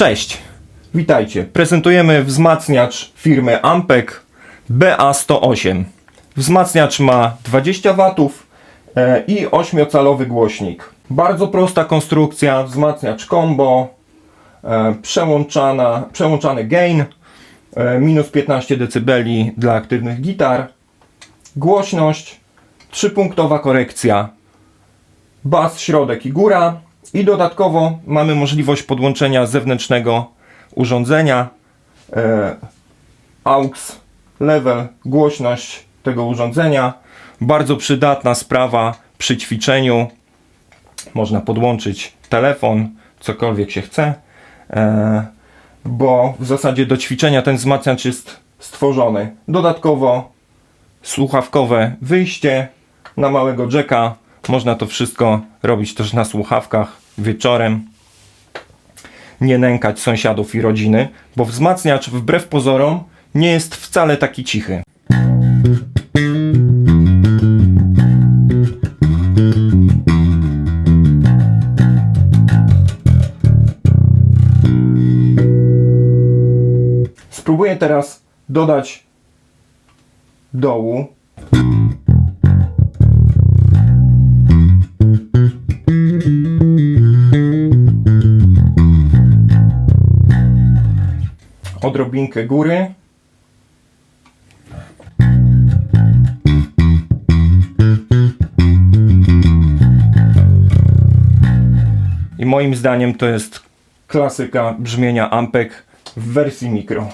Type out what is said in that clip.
Cześć, witajcie. Prezentujemy wzmacniacz firmy Ampek BA108. Wzmacniacz ma 20 W e, i 8-calowy głośnik. Bardzo prosta konstrukcja, wzmacniacz combo, e, przełączana, przełączany gain, e, minus 15 dB dla aktywnych gitar, głośność, trzypunktowa korekcja, bas, środek i góra. I dodatkowo mamy możliwość podłączenia zewnętrznego urządzenia, e, AUX, level, głośność tego urządzenia. Bardzo przydatna sprawa przy ćwiczeniu. Można podłączyć telefon, cokolwiek się chce, e, bo w zasadzie do ćwiczenia ten wzmacniacz jest stworzony. Dodatkowo słuchawkowe wyjście na małego jacka. Można to wszystko robić też na słuchawkach wieczorem. Nie nękać sąsiadów i rodziny, bo wzmacniacz wbrew pozorom nie jest wcale taki cichy. Spróbuję teraz dodać dołu. Odrobinkę góry. I moim zdaniem to jest klasyka brzmienia Ampek w wersji mikro.